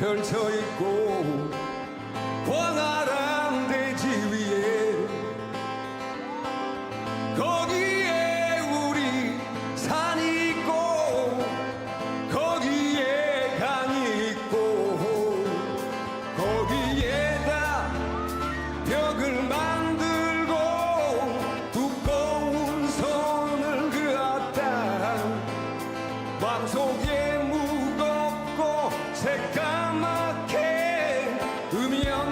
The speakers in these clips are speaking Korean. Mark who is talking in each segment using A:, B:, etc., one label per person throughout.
A: 펼쳐 있고 광활한 대지 me on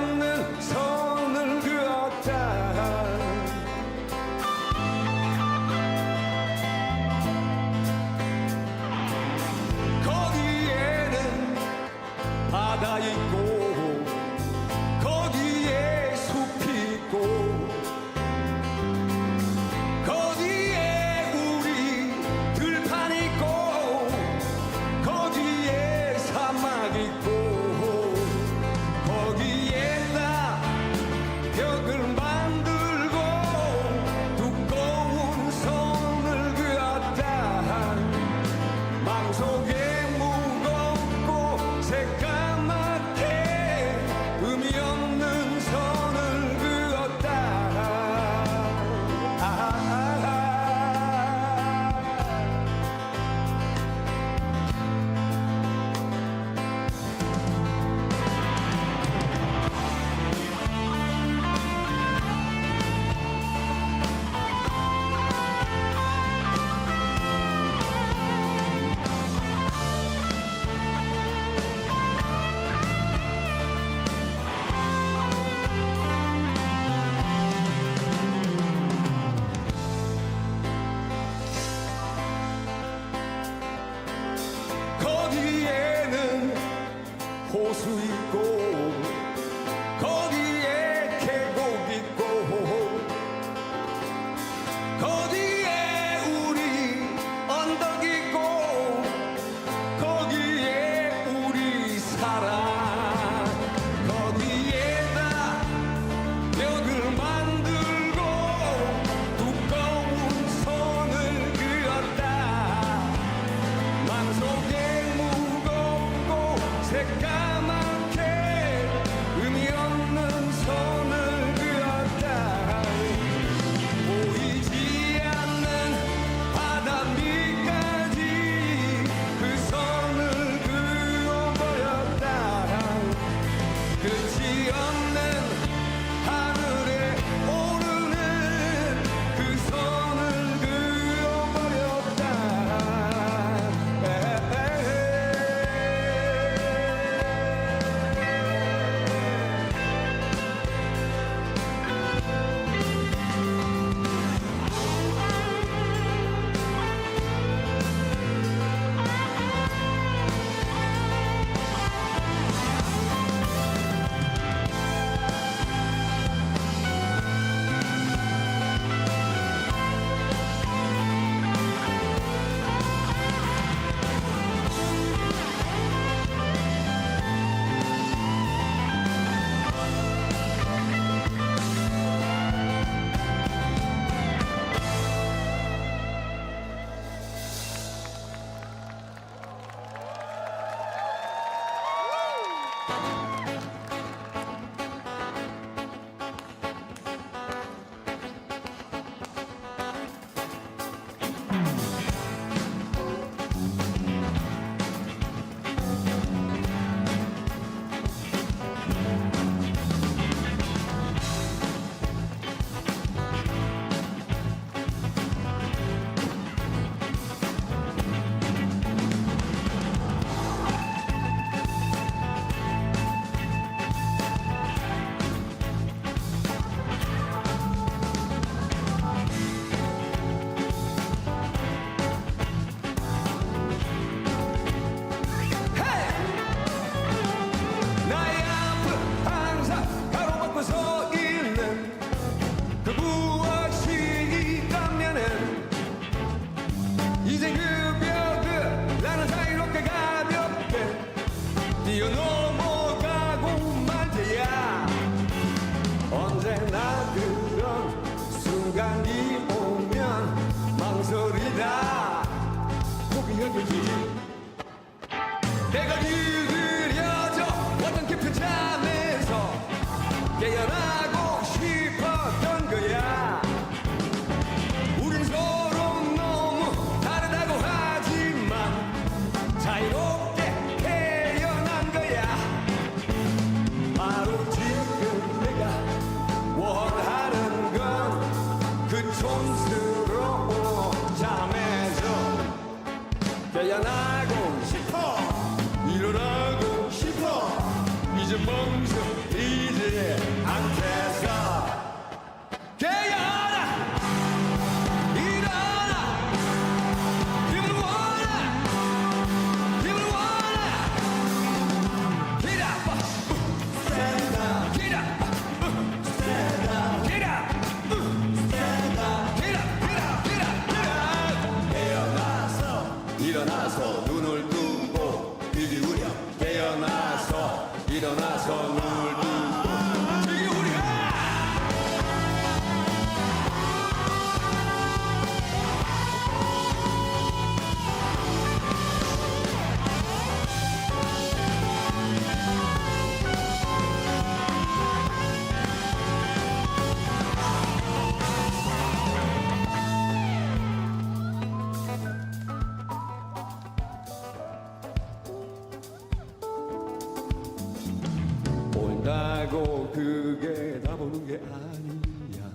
A: 본다고 그게 다 보는 게 아니야.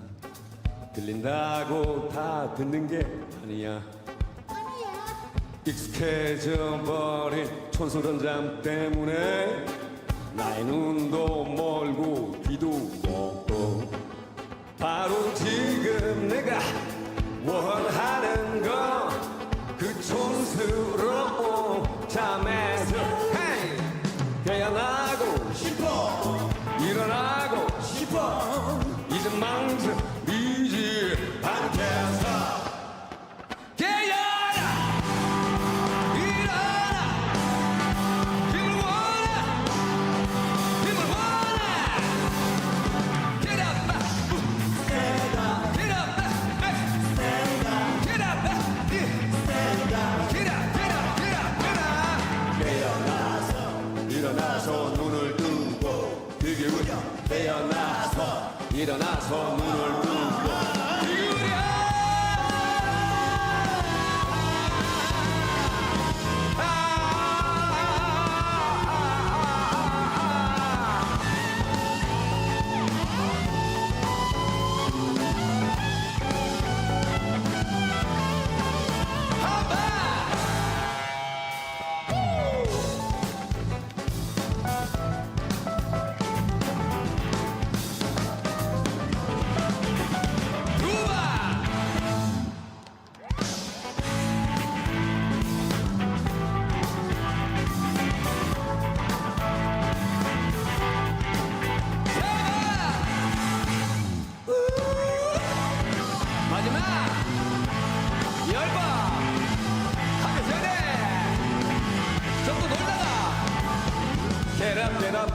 A: 들린다고 다 듣는 게 아니야. 익숙해져 버린 촌스런 때문에 나의 눈도 멀고 귀도 멀고. 바로 지금 내가 원하는 건그 촌스러운 잠에 일어나고 싶어. 이제 망설 일어나서 눈을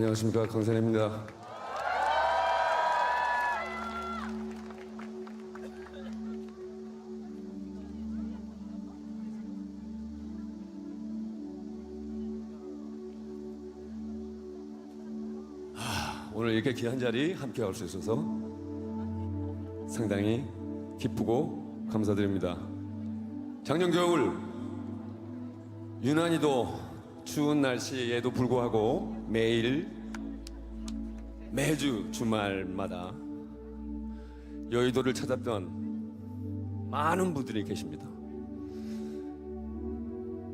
A: 안녕하십니까 강산입니다. 오늘 이렇게 귀한 자리 함께 할 수 있어서 상당히 기쁘고 감사드립니다. 작년 겨울 유난히도 추운 날씨에도 불구하고 매일 매주 주말마다 여의도를 찾았던 많은 분들이 계십니다.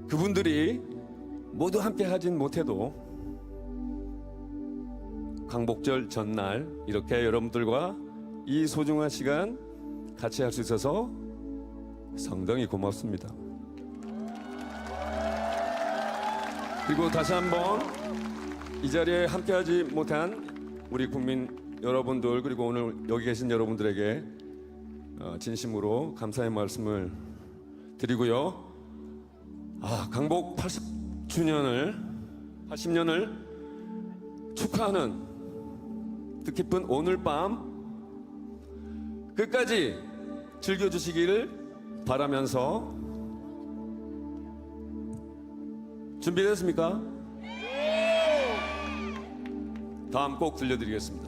A: 그분들이 모두 함께 하진 못해도 광복절 전날 이렇게 여러분들과 이 소중한 시간 같이 할 수 있어서 상당히 고맙습니다. 그리고 다시 한번 이 자리에 함께하지 못한 우리 국민 여러분들 그리고 오늘 여기 계신 여러분들에게 어, 진심으로 감사의 말씀을 드리고요. 아 강복 80주년을 80년을 축하하는 뜻깊은 오늘 밤 끝까지 즐겨주시기를 바라면서 준비됐습니까? 다음 곡 들려드리겠습니다.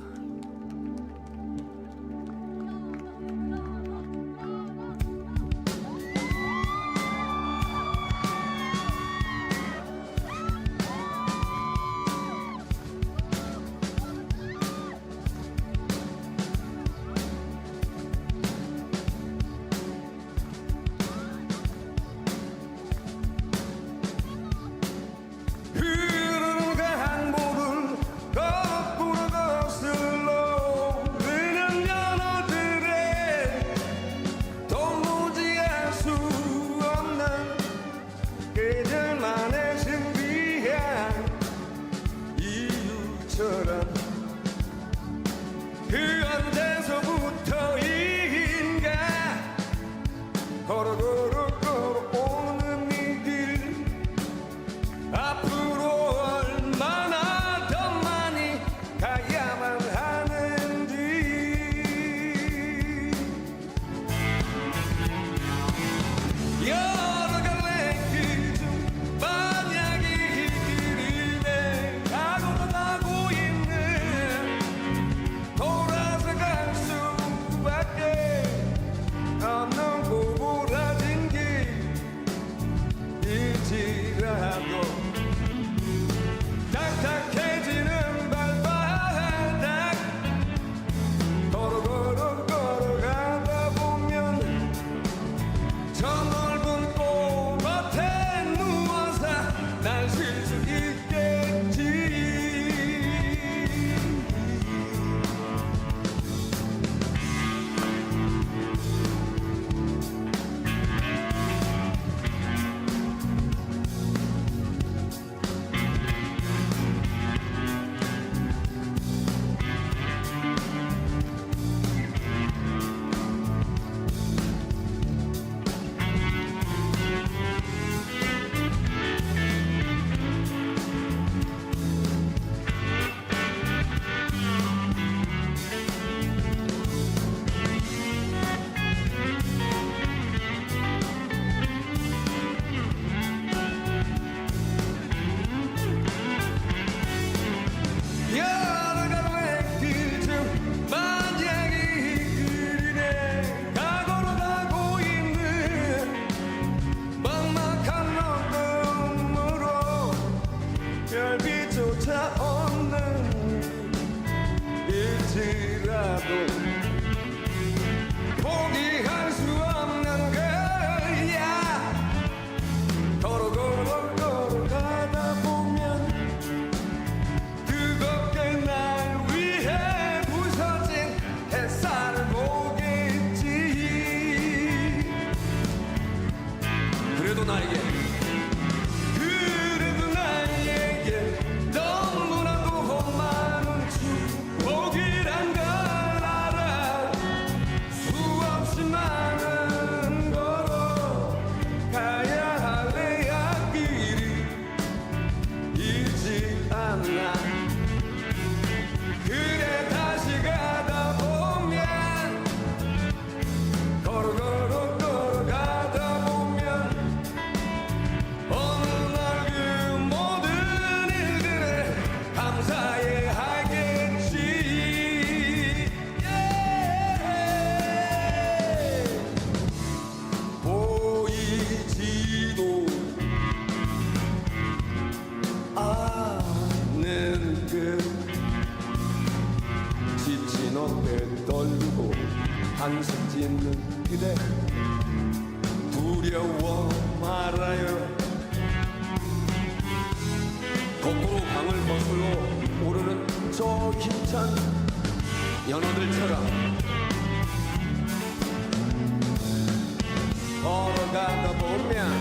A: 떨고 한숨 짓는 그대. 두려워 말아요. 거꾸로 방을 거슬러 오르는 저 힘찬 연어들처럼 걸어가다 보면